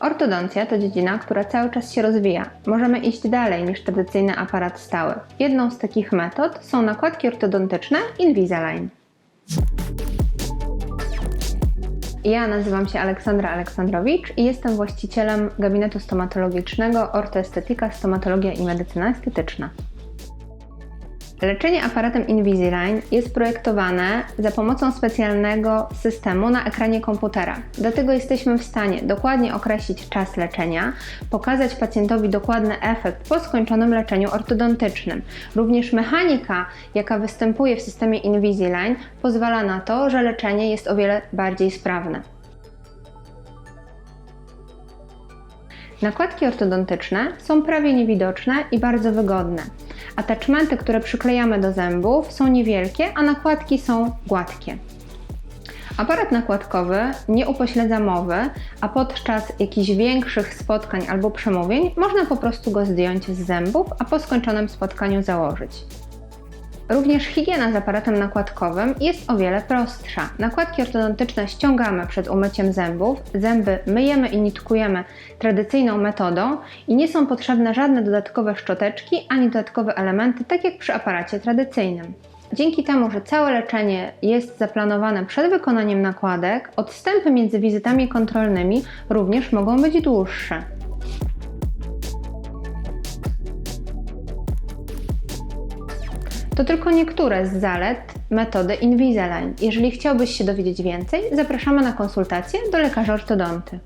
Ortodoncja to dziedzina, która cały czas się rozwija. Możemy iść dalej niż tradycyjny aparat stały. Jedną z takich metod są nakładki ortodontyczne Invisalign. Ja nazywam się Aleksandra Aleksandrowicz i jestem właścicielem gabinetu stomatologicznego Ortoestetyka, Stomatologia i Medycyna Estetyczna. Leczenie aparatem Invisalign jest projektowane za pomocą specjalnego systemu na ekranie komputera. Dlatego jesteśmy w stanie dokładnie określić czas leczenia, pokazać pacjentowi dokładny efekt po skończonym leczeniu ortodontycznym. Również mechanika, jaka występuje w systemie Invisalign, pozwala na to, że leczenie jest o wiele bardziej sprawne. Nakładki ortodontyczne są prawie niewidoczne i bardzo wygodne. Attachmenty, które przyklejamy do zębów są niewielkie, a nakładki są gładkie. Aparat nakładkowy nie upośledza mowy, a podczas jakichś większych spotkań albo przemówień można po prostu go zdjąć z zębów, a po skończonym spotkaniu założyć. Również higiena z aparatem nakładkowym jest o wiele prostsza. Nakładki ortodontyczne ściągamy przed umyciem zębów, zęby myjemy i nitkujemy tradycyjną metodą i nie są potrzebne żadne dodatkowe szczoteczki ani dodatkowe elementy, tak jak przy aparacie tradycyjnym. Dzięki temu, że całe leczenie jest zaplanowane przed wykonaniem nakładek, odstępy między wizytami kontrolnymi również mogą być dłuższe. To tylko niektóre z zalet metody Invisalign. Jeżeli chciałbyś się dowiedzieć więcej, zapraszamy na konsultację do lekarza ortodonty.